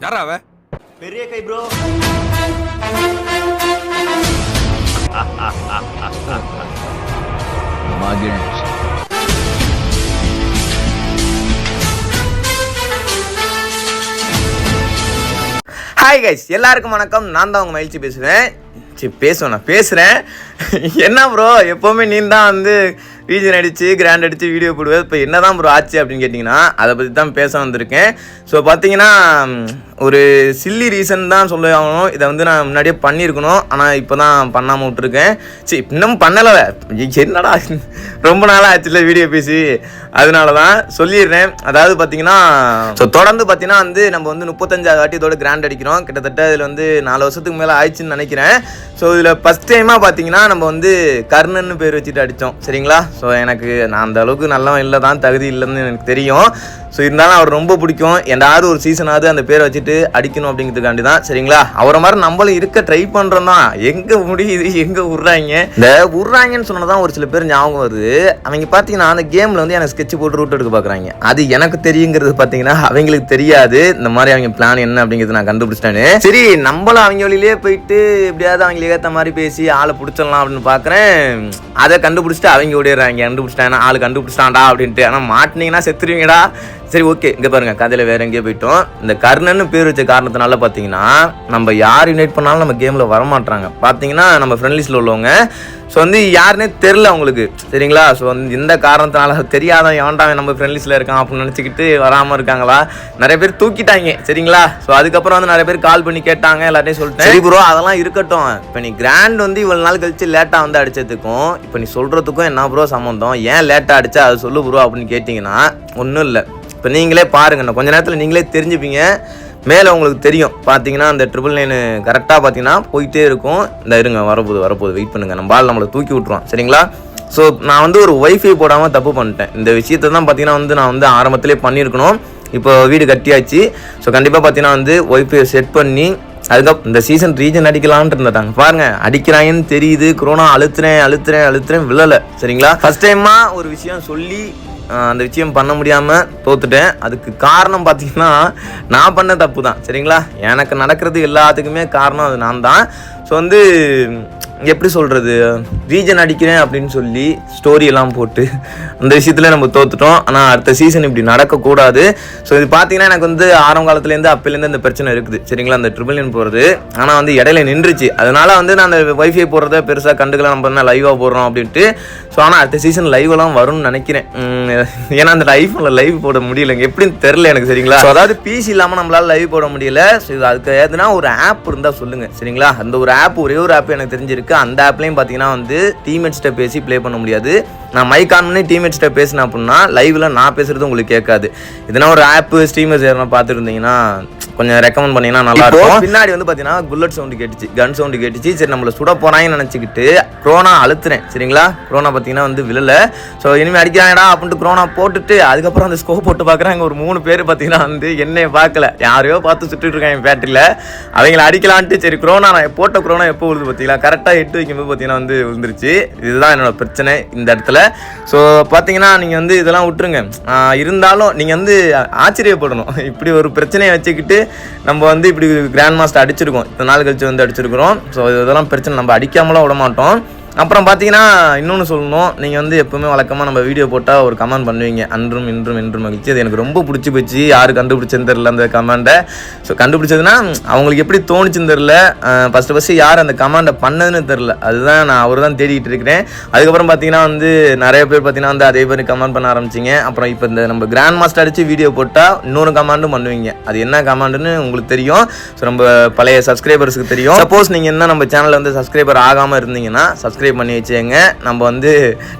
யாரா அவ? பெரிய கை ப்ரோ மகிழ்ச்சி ஹாய் கைஸ் எல்லாருக்கும் வணக்கம். நான் தான் உங்கள் மகிழ்ச்சி பேசுவேன் சரி பேசுவேன் நான் பேசுகிறேன் என்ன ப்ரோ எப்போவுமே நீ தான் வந்து ரீஜன் அடித்து கிராண்ட் அடித்து வீடியோ போடுவேன் இப்போ என்ன தான் ப்ரோ ஆச்சு அப்படின்னு கேட்டிங்கன்னா அதை பற்றி தான் பேச வந்திருக்கேன். ஸோ பார்த்தீங்கன்னா ஒரு சில்லி ரீசன் தான் சொல்ல ஆகணும். இதை வந்து நான் முன்னாடியே பண்ணியிருக்கணும். ஆனால் இப்போ தான் பண்ணாமல் விட்டுருக்கேன். சரி இன்னும் பண்ணலை என்னடா ரொம்ப நாளாக ஆச்சுல வீடியோ பேசி. அதனால தான் சொல்லிடுறேன். அதாவது பார்த்தீங்கன்னா ஸோ தொடர்ந்து பார்த்தீங்கன்னா வந்து நம்ம வந்து முப்பத்தஞ்சாவது வாட்டி இதோட கிராண்ட் அடிக்கிறோம். கிட்டத்தட்ட இதில் வந்து நாலு வருஷத்துக்கு மேலே ஆயிடுச்சுன்னு நினைக்கிறேன். ஸோ இதில் ஃபஸ்ட் டைமாக பார்த்தீங்கன்னா நம்ம வந்து கர்ணன்னு பேர் வச்சுட்டு அடித்தோம் சரிங்களா? ஸோ எனக்கு நான் அந்த அளவுக்கு நல்லவன் இல்லை தான் தகுதி இல்லைன்னு எனக்கு தெரியும். ஸோ இருந்தாலும் அவர் ரொம்ப பிடிக்கும். எந்தாவது ஒரு சீசனாவது அந்த பேரை வச்சுட்டு அடிக்கணும் அப்படிங்கிறதுக்காண்டி தான் சரிங்களா? அவரை மாதிரி நம்மளும் இருக்க ட்ரை பண்ணுறோம் தான். எங்கே முடியுது? எங்கே விட்றாங்க இந்த விட்றாங்கன்னு சொன்னதான் ஒரு சில பேர் ஞாபகம் வருது. அவங்க பார்த்தீங்கன்னா அந்த கேமில் வந்து எனக்கு ஸ்கெட்ச் போட்டு ரூட் எடுக்க பார்க்குறாங்க அது எனக்கு தெரியுங்கிறது பார்த்தீங்கன்னா அவங்களுக்கு தெரியாது. இந்த மாதிரி அவங்க பிளான் என்ன அப்படிங்கிறது நான் கண்டுபிடிச்சிட்டேன்னு சரி நம்மளும் அவங்க வழியிலே போயிட்டு எப்படியாவது அவங்களுக்கு ஏற்ற மாதிரி பேசி ஆளை பிடிச்சிடலாம் அப்படின்னு பார்க்குறேன் அதை கண்டுபிடிச்சிட்டு அவங்க ஓடிடுறாங்க கண்டுபிடிச்சிட்டாங்க ஆள் கண்டுபிடிச்சிட்டான்டா அப்படின்ட்டு. ஆனால் மாட்டினீங்கன்னா செத்துருவீங்கடா. சரி ஓகே இங்கே பாருங்க கதையில் வேற எங்கேயோ போயிட்டோம். இந்த கர்ணன்னு பேர் வச்ச காரணத்தினால பார்த்தீங்கன்னா நம்ம யார் இன்வைட் பண்ணாலும் நம்ம கேமில் வரமாட்றாங்க. பார்த்தீங்கன்னா நம்ம ஃப்ரெண்ட் லிஸ்ட்டில் உள்ளவங்க. ஸோ வந்து யாருன்னே தெரில அவங்களுக்கு. சரிங்களா? ஸோ வந்து இந்த காரணத்தினால தெரியாதவன் எவன்டாவன் நம்ம ஃப்ரெண்ட் லிஸ்ட்டில் இருக்கான் அப்படின்னு நினச்சிக்கிட்டு வராமல் இருக்காங்களா? நிறைய பேர் தூக்கிட்டாங்க. சரிங்களா? ஸோ அதுக்கப்புறம் வந்து நிறைய பேர் கால் பண்ணி கேட்டாங்க எல்லாத்தையும் சொல்லிட்டேன். சரி ப்ரோ அதெல்லாம் இருக்கட்டும். இப்போ நீ கிராண்ட் வந்து இவ்வளோ நாள் கழிச்சு லேட்டாக வந்து அடிச்சதுக்கும் இப்போ நீ சொல்கிறதுக்கும் என்ன ப்ரோ சம்மந்தம் ஏன் லேட்டாக அடிச்சா? அது சொல்லு ப்ரோ அப்படின்னு கேட்டிங்கன்னா ஒன்றும் இல்லை. இப்போ நீங்களே பாருங்கண்ணா கொஞ்ச நேரத்தில் நீங்களே தெரிஞ்சுப்பீங்க. மேலே உங்களுக்கு தெரியும். பார்த்தீங்கன்னா அந்த ட்ரிபிள் நைனு கரெக்டாக பார்த்தீங்கன்னா போயிட்டே இருக்கும். இந்த இருங்க வரப்போகுது வரப்போகுது. வெயிட் பண்ணுங்கள் நம்ம பால் நம்மளை தூக்கி விட்ருவோம் சரிங்களா? ஸோ நான் வந்து ஒரு ஒய்ஃபை போடாமல் தப்பு பண்ணிட்டேன். இந்த விஷயத்தை தான் பார்த்தீங்கன்னா வந்து நான் வந்து ஆரம்பத்திலே பண்ணியிருக்கணும். இப்போ வீடு கட்டியாச்சு. ஸோ கண்டிப்பாக பார்த்தீங்கன்னா வந்து ஒய்ஃபை செட் பண்ணி அதுக்கப்புறம் இந்த சீசன் ரீஜன் அடிக்கலான்ட்டு இருந்தாங்க பாருங்க அடிக்கிறாங்கன்னு தெரியுது. கொரோனா அழுத்துறேன் அழுத்துறேன் அழுத்துறேன் விழலை. சரிங்களா? ஃபர்ஸ்ட் டைமாக ஒரு விஷயம் சொல்லி அந்த விஷயம் பண்ண முடியாமல் தோத்துட்டேன். அதுக்கு காரணம் பார்த்தீங்கன்னா நான் பண்ண தப்பு தான் சரிங்களா? எனக்கு நடக்கிறது எல்லாத்துக்குமே காரணம் அது நான் தான் ஸோ வந்து எப்படி சொல்கிறது ரீஜன் அடிக்கிறேன் அப்படின்னு சொல்லி ஸ்டோரி எல்லாம் போட்டு அந்த விஷயத்தில் நம்ம தோத்துட்டோம். ஆனால் அடுத்த சீசன் இப்படி நடக்கக்கூடாது. ஸோ இது பார்த்தீங்கன்னா எனக்கு வந்து ஆரம்ப காலத்துலேருந்து அப்போலேருந்து இந்த பிரச்சனை இருக்குது. சரிங்களா? அந்த ட்ரிபிள் நைன் போகிறது ஆனால் வந்து இடையில நின்றுச்சு. அதனால வந்து நான் அந்த வைஃபை போடுறத பெருசாக கண்டுக்கலாம் நம்ம என்ன லைவாக போடுறோம் அப்படின்ட்டு. ஸோ ஆனால் அடுத்த சீசன் லைவெல்லாம் வரும்னு நினைக்கிறேன். ஏன்னா அந்த ஐஃபோனில் லைவ் போட முடியலைங்க. எப்படின்னு தெரில எனக்கு சரிங்களா? So, அதாவது பிசி இல்லாமல் நம்மளால லைவ் போட முடியல. ஸோ இது அதுக்கு எதுனா ஒரு ஆப் இருந்தால் சொல்லுங்கள் சரிங்களா? அந்த ஒரு ஆப் ஒரே ஒரு ஆப் எனக்கு தெரிஞ்சிருக்கு. அந்த ஆப்லேயும் பார்த்தீங்கன்னா வந்து டீம்மேட்ஸ்கிட்ட பேசி ப்ளே பண்ண முடியாது. நான் மைக் ஆன் பண்ணி டீம்மேட்ஸ்கிட்ட பேசினேன் அப்படின்னா லைவ்ல நான் பேசுறது உங்களுக்கு கேட்காது. இதனா ஒரு ஆப் ஸ்ட்ரீமர்ஸ் யாரா பார்த்துட்டு இருந்தீங்கன்னா கொஞ்சம் ரெக்கமெண்ட் பண்ணீங்கன்னா நல்லா இருக்கும். பின்னாடி வந்து பார்த்தீங்கன்னா புல்லட் சவுண்டு கேட்டுச்சு கன் சவுண்டு கேட்டுச்சு. சரி நம்மள சுட போறாங்கன்னு நினச்சிக்கிட்டு க்ரோனா அழுத்துறேன் சரிங்களா? க்ரோனா பார்த்தீங்கன்னா வந்து விழல. ஸோ இனிமேல் அடிக்கிறாங்கடா அப்படின்ட்டு க்ரோனா போட்டுட்டு அதுக்கப்புறம் அந்த ஸ்கோப் போட்டு பார்க்குறாங்க ஒரு மூணு பேர் பார்த்தீங்கன்னா வந்து என்னைய பார்க்கல. யாரையோ பார்த்து சுட்டுட்டு இருக்காங்க பேட்டரியில் அவங்கள அடிக்கலான்ட்டு சரி க்ரோனா நான் போட்ட க்ரோனா எப்போ விழுது பார்த்தீங்களா கரெக்டாக எட்டு வைக்கும்போது பார்த்தீங்கன்னா வந்து விழுந்துருச்சு. இதுதான் என்னோட பிரச்சனை இந்த இடத்துல. ஸோ பார்த்தீங்கன்னா நீங்கள் வந்து இதெல்லாம் விட்டுருங்க. இருந்தாலும் நீங்கள் வந்து ஆச்சரியப்படணும். இப்படி ஒரு பிரச்சனையை வச்சுக்கிட்டு நம்ம வந்து இப்படி கிராண்ட் மாஸ்டர் அடிச்சிருக்கோம். இத்தனை நாள் கழிச்சு வந்து அடிச்சிருக்கிறோம். ஸோ இதெல்லாம் பிரச்சனை நம்ம அடிக்காமலாம் விட மாட்டோம் அப்புறம் பார்த்தீங்கன்னா இன்னொன்று சொல்லணும். நீங்கள் வந்து எப்பவுமே வழக்கமாக நம்ம வீடியோ போட்டால் ஒரு கமெண்ட் பண்ணுவீங்க. அன்றும் இன்றும் இன்றும் மகிழ்ச்சி. அது எனக்கு ரொம்ப பிடிச்சி போச்சு. யார் கண்டுபிடிச்சதுன்னு தெரில அந்த கமெண்டை ஸோ கண்டுபிடிச்சதுன்னா அவங்களுக்கு எப்படி தோணுச்சுன்னு தெரில ஃபஸ்ட்டு ஃபஸ்ட்டு யார் அந்த கமெண்டை பண்ணதுன்னு தெரில அதுதான் நான் அவர் தான் தேடிக்கிட்டு இருக்கிறேன். அதுக்கப்புறம் பார்த்தீங்கன்னா வந்து நிறைய பேர் பார்த்தீங்கன்னா வந்து அதே மாதிரி கமெண்ட் பண்ண ஆரம்பிச்சிங்க. அப்புறம் இப்போ இந்த நம்ம கிராண்ட் மாஸ்டர் அடித்து வீடியோ போட்டால் இன்னொரு கமாண்டும் பண்ணுவீங்க. அது என்ன கமாண்டுன்னு உங்களுக்கு தெரியும். ஸோ நம்ம பழைய சப்ஸ்கிரைபர்ஸுக்கு தெரியும். சப்போஸ் நீங்கள் என்ன நம்ம சேனலில் வந்து சப்ஸ்கிரைபர் ஆகாமல் இருந்தீங்கன்னா சப்ஸ்கிரைப் பண்ணி வச்சுங்க நம்ம வந்து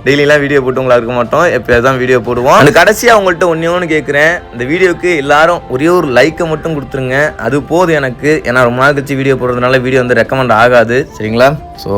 டெய்லிலாம் வீடியோ போட்டு உங்களை இருக்க மாட்டோம். எப்போயாவது தான் வீடியோ போடுவோம். அந்த கடைசியாக உங்கள்கிட்ட ஒன்றே ஒன்று கேட்குறேன் இந்த வீடியோக்கு எல்லாரும் ஒரே ஒரு லைக்கை மட்டும் கொடுத்துருங்க. அது போதும் எனக்கு. ஏன்னா ரொம்ப நாள் கழிச்சு வீடியோ போடுறதுனால வீடியோ வந்து ரெக்கமெண்ட் ஆகாது. சரிங்களா? ஸோ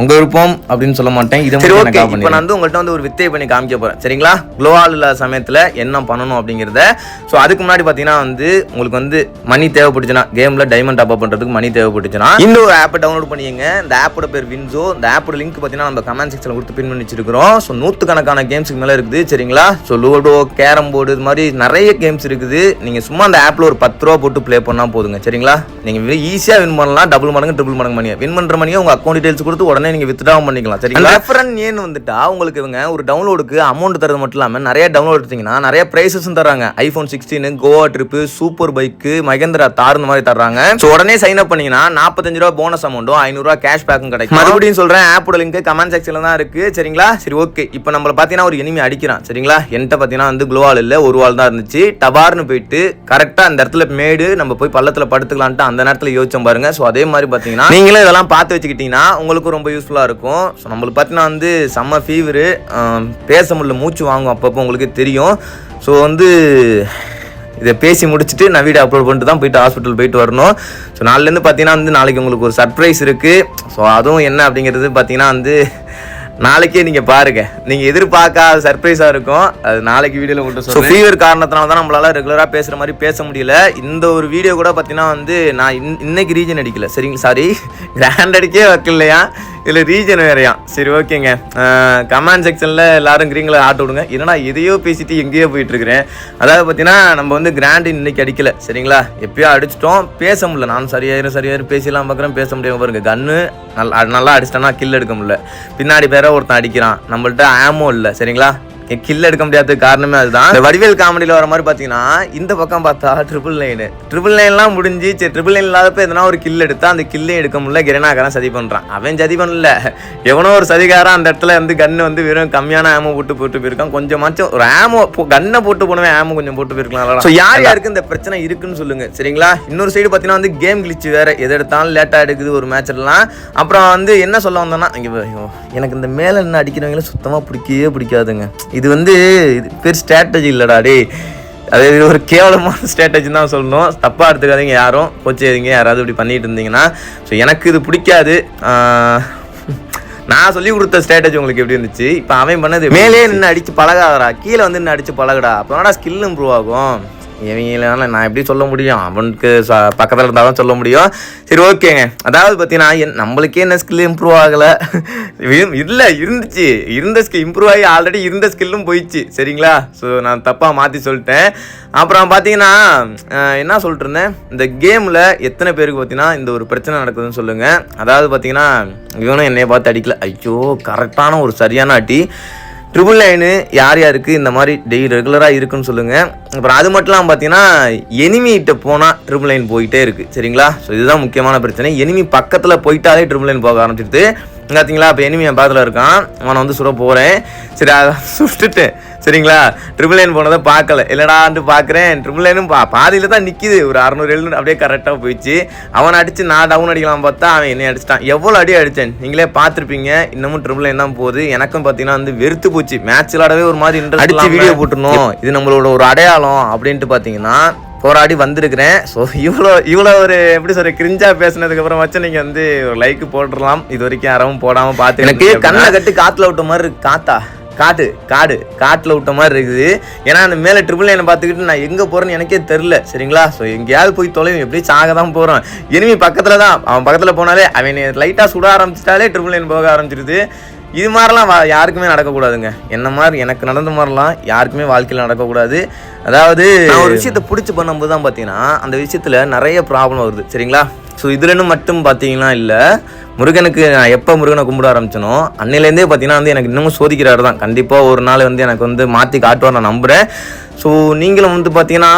உங்கள் விருப்பம் அப்படின்னு சொல்ல மாட்டேன். இது மட்டும் எனக்கு இப்போ நான் வந்து உங்கள்கிட்ட வந்து ஒரு வித்தை பண்ணி காமிக்க போகிறேன் சரிங்களா? க்ளோவால் இல்லாத சமயத்தில் என்ன பண்ணணும் அப்படிங்கிறத. ஸோ அதுக்கு முன்னாடி பார்த்தீங்கன்னா வந்து உங்களுக்கு வந்து மணி தேவைப்பட்டுச்சுன்னா கேமில் டைமண்ட் டாப் பண்ணுறதுக்கு மணி தேவைப்பட்டுச்சுன்னா இந்த ஒரு ஆப்பை டவுன்லோட் பண்ணிக்கங்க. இந்த ஆப்போட பேர் வின்சோ இந்த ஆப்போட லிங்க் பார்த்தீங்கன்னா நம்ம கமெண்ட் செக்ஷனில் கொடுத்து பின் பண்ணி வச்சிருக்கிறோம். ஸோ நூற்றுக்கணக்கான கேம்ஸுக்கு மேலே இருக்குது சரிங்களா? ஸோ லூடோ கேரம் போர்டு இது மாதிரி நிறைய கேம்ஸ் இருக்குது. நீங்கள் சும்மா அந்த ஆப்பில் ஒரு பத்து ரூபா போட்டு ப்ளே பண்ணால் போதுங்க சரிங்களா? நீங்கள் ஈஸியாக வின் பண்ணலாம். டபுள் மடங்கு ட்ரிபிள் மடங்கு மணியை வின் பண்ணுற மணியை உங்கள் அக்கௌண்ட் டீடைல்ஸ் கொடுத்து உடனே நீங்கள் வித்ட்ராவும் பண்ணிக்கலாம் சரிங்களா? ரெஃபரன் ஏன்னு வந்துட்டா உங்களுக்கு இவங்க ஒரு டவுன்லோடுக்கு அமௌண்ட் தரது மட்டும் இல்லாமல் நிறைய டவுன்லோட் எடுத்தீங்கன்னா நிறைய ப்ரைஸஸும் தராங்க iPhone sixteen Goa trip super bike Mahindra Thar இந்த மாதிரி தர்றாங்க. ஸோ உடனே சைன் அப் பண்ணீங்கன்னா நாற்பத்தஞ்சு ரூபா போனஸ் அமௌண்ட்டும் ஐநூறுரூவா கேஷ் பேக்கும் கிடைக்கும். மறுபடியும் சொல்கிறேன் ஆப்போட லிங்க் கமெண்ட் செக்ஷனில் தான் இருக்குது சரிங்களா? சரி ஓகே இப்போ நம்மள பார்த்தீங்கன்னா ஒரு எனிமி அடிக்கிறான். சரிங்களா? என்கிட்ட பார்த்தீங்கன்னா வந்து குளோவால் இல்லை ஒரு வால் தான் இருந்துச்சு. டபார்னு போயிட்டு கரெக்டாக அந்த இடத்துல மேடு நம்ம போய் பள்ளத்தில் படுத்துக்கலான்ட்டு அந்த நேரத்தில் யோசிச்சோம் பாருங்க. ஸோ அதே மாதிரி பார்த்தீங்கன்னா நீங்களும் இதெல்லாம் பார்த்து வச்சுக்கிட்டீங்கன்னா உங்களுக்கும் ரொம்ப யூஸ்ஃபுல்லாக இருக்கும். ஸோ நம்மளுக்கு பார்த்தீங்கன்னா வந்து செம்ம ஃபீவரு பேச முடியல மூச்சு வாங்கும் அப்பப்போ உங்களுக்கு தெரியும். ஸோ வந்து இதை பேசி முடிச்சுட்டு நான் வீடியோ அப்லோட் பண்ணிட்டு தான் போயிட்டு ஹாஸ்பிட்டல் போயிட்டு வரணும். ஸோ நாளிலேருந்து பார்த்தீங்கன்னா வந்து நாளைக்கு உங்களுக்கு ஒரு சர்ப்ரைஸ் இருக்குது ஸோ அதுவும் என்ன அப்படிங்கிறது பார்த்தீங்கன்னா வந்து நாளைக்கே நீங்கள் பாருங்க. நீங்கள் எதிர்பார்க்காத சர்ப்ரைஸாக இருக்கும். அது நாளைக்கு வீடியோவில் மட்டும் ஸோ ஃபீவர் காரணத்தினால தான் நம்மளால ரெகுலராக பேசுகிற மாதிரி பேச முடியல. இந்த ஒரு வீடியோ கூட பார்த்தீங்கன்னா வந்து நான் இன் இன்னைக்கு ரீஜன் அடிக்கல. சரிங்க சாரி கிராண்ட் அடிக்கே வைக்கலையா இதில் ரீஜன் வேறையா? சரி ஓகேங்க. கமெண்ட் செக்ஷனில் எல்லாரும் கிரீங்களை ஆட்டு விடுங்க. என்னடா எதையோ பேசிட்டு எங்கேயோ போயிட்டுருக்குறேன். அதாவது பார்த்தீங்கன்னா நம்ம வந்து கிராண்ட் இன்னைக்கு அடிக்கல. சரிங்களா? எப்பயோ அடிச்சிட்டோம். பேச முடியல. நான் சரியாயிரும் சரியாயிரும். பேசிலாம் பார்க்குறேன் பேச முடியாமல் பாருங்க. கன்று நல்லா நல்லா அடிச்சிட்டோன்னா கில் எடுக்க முடியல. பின்னாடி பேர ஒருத்தன் அடிக்கிறான். நம்மள்ட்ட ஆமோ இல்லை. சரிங்களா? கில் எடுக்க முடியாததுக்கு காரணமே அதுதான். இந்த வடிவேல் காமெடியில் வர மாதிரி பார்த்தீங்கன்னா இந்த பக்கம் பார்த்தா ட்ரிபிள் லைனு ட்ரிபிள் லைன்லாம் முடிஞ்சு சரி ட்ரிபிள் லைன் இல்லாதப்ப எதனா ஒரு கில் எடுத்தா அந்த கில்லே எடுக்க முடியல. கிரணாக்காரன் சதி பண்ணுறான் அவன் சதி பண்ணல. எவனோ ஒரு சதிகாரன் அந்த இடத்துல வந்து கன்று வந்து வெறும் கம்மியான ஆமோ போட்டு போட்டு போயிருக்கான். கொஞ்சமாச்சும் ஒரு ஆமோ கன்னை போட்டு போனவன் ஆமோ கொஞ்சம் போட்டு போயிருக்கலாம். ஸோ யார் யாருக்கு இந்த பிரச்சனை இருக்குன்னு சொல்லுங்க. சரிங்களா? இன்னொரு சைடு பார்த்தீங்கன்னா வந்து கேம் கிளிச்சு வேற. எது எடுத்தாலும் லேட்டாக எடுக்குது ஒரு மேட்ச்லாம் அப்புறம் வந்து என்ன சொல்ல வந்தோன்னா எனக்கு இந்த மேலே என்ன அடிக்கிறவங்கள சுத்தமாக பிடிக்கவே பிடிக்காதுங்க. இது வந்து இது பேர் ஸ்ட்ராட்டஜி இல்லைடா டேய். அது ஒரு கேவலமான ஸ்ட்ராட்டஜி தான் சொல்லணும். தப்பாக எடுத்துக்காதீங்க யாரும். கோச்சேரிங்க யாராவது இப்படி பண்ணிட்டு இருந்தீங்கன்னா. ஸோ எனக்கு இது பிடிக்காது. நான் சொல்லி கொடுத்த ஸ்ட்ராட்டஜி உங்களுக்கு எப்படி இருந்துச்சு? இப்போ அவன் பண்ணது மேலே நின்று அடிச்சு பழகாதடா. கீழே வந்து நின்று அடிச்சு பழகுடா. அப்போ ஸ்கில் இம்ப்ரூவ் ஆகும்? இவங்களால நான் எப்படி சொல்ல முடியும்? அவனுக்கு பக்கத்தில் பக்கத்தில் தான் சொல்ல முடியும். சரி ஓகேங்க அதாவது பார்த்தீங்கன்னா என் நம்மளுக்கே என்ன ஸ்கில் இம்ப்ரூவ் ஆகலை? இல்லை இருந்துச்சு. இருந்த ஸ்கில் இம்ப்ரூவ் ஆகி ஆல்ரெடி இருந்த ஸ்கில்லும் போயிடுச்சு. சரிங்களா? ஸோ நான் தப்பாக மாற்றி சொல்லிட்டேன். அப்புறம் பார்த்தீங்கன்னா என்ன சொல்லிட்டுருந்தேன் இந்த கேமில் எத்தனை பேருக்கு பார்த்தீங்கன்னா இந்த ஒரு பிரச்சனை நடக்குதுன்னு சொல்லுங்கள் அதாவது பார்த்தீங்கன்னா இவனும் என்னைய பார்த்து அடிக்கல. ஐயோ கரெக்டான ஒரு சரியான அடி. ட்ரிபிள் லைனு யார் யாருக்கு இந்த மாதிரி டெய்லி ரெகுலராக இருக்குன்னு சொல்லுங்கள் அப்புறம் அது மட்டும் இல்லாமல் பார்த்தீங்கன்னா எனிமிகிட்ட போனால் ட்ரிபிள் லைன் போயிட்டே இருக்குது சரிங்களா? ஸோ இதுதான் முக்கியமான பிரச்சனை. எனிமி பக்கத்தில் போயிட்டாலே ட்ரிபிள் லைன் போக ஆரம்பிச்சிடுது பார்த்தீங்களா இப்போ எனிமி என் பக்கத்தில் இருக்கான். அவனை வந்து சுட போகிறேன் சரி அதை சுட்டுட்டு சரிங்களா? ட்ரிபிள் லைன் போனதை பார்க்கல. இல்லடான்ட்டு பார்க்குறேன் ட்ரிபிள் லைனும் பா பாதியில் தான் நிற்கிது ஒரு அறநூறு எழுநூறு அப்படியே கரெக்டாக போயிடுச்சு. அவனை அடித்து நான் டவுன் அடிக்கலாம் பார்த்தா அவன் என்னை அடிச்சிட்டான். எவ்வளோ அடி அடித்தேன்? நீங்களே பார்த்துருப்பீங்க. இன்னமும் ட்ரிபிள் லைன் தான் போகுது. எனக்கும் பார்த்தீங்கன்னா வந்து வெறுத்து போச்சு. மேட்ச் விளாடவே ஒரு மாதிரி இன்ட்ரெஸ்ட் அடிச்சு வீடியோ போட்டுருணும் இது நம்மளோட ஒரு அடையாளம் அப்படின்ட்டு பார்த்தீங்கன்னா போராடி வந்திருக்கிறேன். ஸோ இவ்வளோ இவ்வளோ ஒரு எப்படி சொல்ற கிரிஞ்சா பேசுனதுக்கு அப்புறம் வச்சு நீங்கள் வந்து ஒரு லைக் போட்டுடலாம். இது வரைக்கும் யாரும் போடாமல் பார்த்து எனக்கு கண்ணை கட்டி காற்றுல விட்ட மாதிரி இருக்கு. காத்தா? காட்டு காடு காட்டில் விட்ட மாதிரி இருக்குது. ஏன்னா அந்த மேலே ட்ரிபிள் லைனை பார்த்துக்கிட்டு நான் எங்கே போகிறேன்னு எனக்கே தெரில சரிங்களா? ஸோ எங்கேயாவது போய் தொலைவும் எப்படி சாக தான் போகிறோம் இனிமே பக்கத்தில் தான். அவன் பக்கத்தில் போனாலே அவன் லைட்டாக சுட ஆரம்பிச்சிட்டாலே ட்ரிபிள் லைன் போக ஆரம்பிச்சிருது. இது மாதிரிலாம் வா- யாருக்குமே நடக்கக்கூடாதுங்க. என்ன மாதிரி எனக்கு நடந்த மாதிரிலாம் யாருக்குமே வாழ்க்கையில் நடக்கக்கூடாது. அதாவது ஒரு விஷயத்தை பிடிச்சி பண்ணும்போது தான் பார்த்தீங்கன்னா அந்த விஷயத்தில் நிறைய ப்ராப்ளம் வருது. சரிங்களா? ஸோ இதுலன்னு மட்டும் பார்த்தீங்கன்னா இல்லை. முருகனுக்கு நான் எப்போ முருகனை கும்பிட ஆரம்பிச்சனோ அன்னையிலேருந்தே பார்த்தீங்கன்னா வந்து எனக்கு இன்னமும் சோதிக்கிறாரு தான் கண்டிப்பாக ஒரு நாள் வந்து எனக்கு வந்து மாற்றி காட்டுவார் நான் நம்புகிறேன் ஸோ நீங்களும் வந்து பார்த்தீங்கன்னா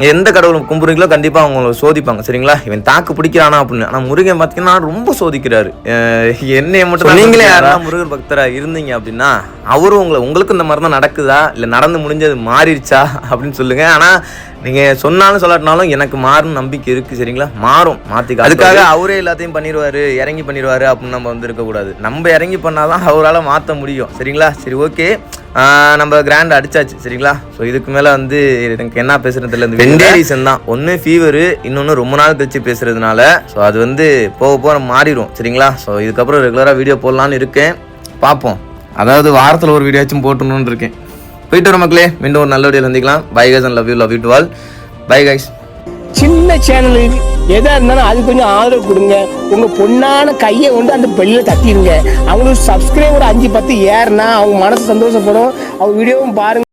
எந்த கடவுளை கும்பிடுறீங்களோ கண்டிப்பாக அவங்க சோதிப்பாங்க சரிங்களா? இவன் தாக்கு பிடிக்கிறானா அப்படின்னு. ஆனால் முருகன் பார்த்தீங்கன்னா ரொம்ப சோதிக்கிறாரு. என்னைய மட்டும் நீங்களே யாரா முருகன் பக்தரா இருந்தீங்க அப்படின்னா அவரும் உங்களை உங்களுக்கு இந்த மாதிரி தான் நடக்குதா? இல்லை நடந்து முடிஞ்சது மாறிடுச்சா? அப்படின்னு சொல்லுங்க. ஆனால் நீங்கள் சொன்னாலும் சொல்லாட்டினாலும் எனக்கு மாறும் நம்பிக்கை இருக்குது சரிங்களா? மாறும் மாற்றி அதுக்காக அவரே எல்லாத்தையும் பண்ணிடுவாரு இறங்கி பண்ணிடுவாரு அப்படின்னு நம்ம வந்து இருக்கக்கூடாது நம்ம இறங்கி பண்ணாதான் அவரால் மாற்ற முடியும் சரிங்களா? சரி ஓகே. நம்ம கிராண்ட் அடிச்சாச்சு சரிங்களா? ஸோ இதுக்கு மேலே வந்து எனக்கு என்ன பேசுறது இல்லை இந்த ரெண்டே ரீசன் தான். ஒன்று ஃபீவரு இன்னொன்று ரொம்ப நாள் கழிச்சு பேசுறதுனால ஸோ அது வந்து போக போக மாறிடும் சரிங்களா? ஸோ இதுக்கப்புறம் ரெகுலராக வீடியோ போடலான்னு இருக்கேன். பார்ப்போம். அதாவது வாரத்தில் ஒரு வீடியோச்சும் போட்டணும்னு இருக்கேன். போயிட்டு வர மக்களே. மீண்டும் ஒரு நல்ல வீடியோ சந்திக்கலாம். Bye guys and love you love you to all bye guys சின்ன சேனலுக்கு எதா இருந்தாலும் அது கொஞ்சம் ஆதரவு கொடுங்க. உங்க பொண்ணான கையை கொண்டு அந்த பெல்லில் தட்டிடுங்க. அவங்களுக்கு சப்ஸ்கிரைபர் அஞ்சு பத்து ஏறுனா அவங்க மனசு சந்தோஷப்படும். அவங்க வீடியோவும் பாருங்க.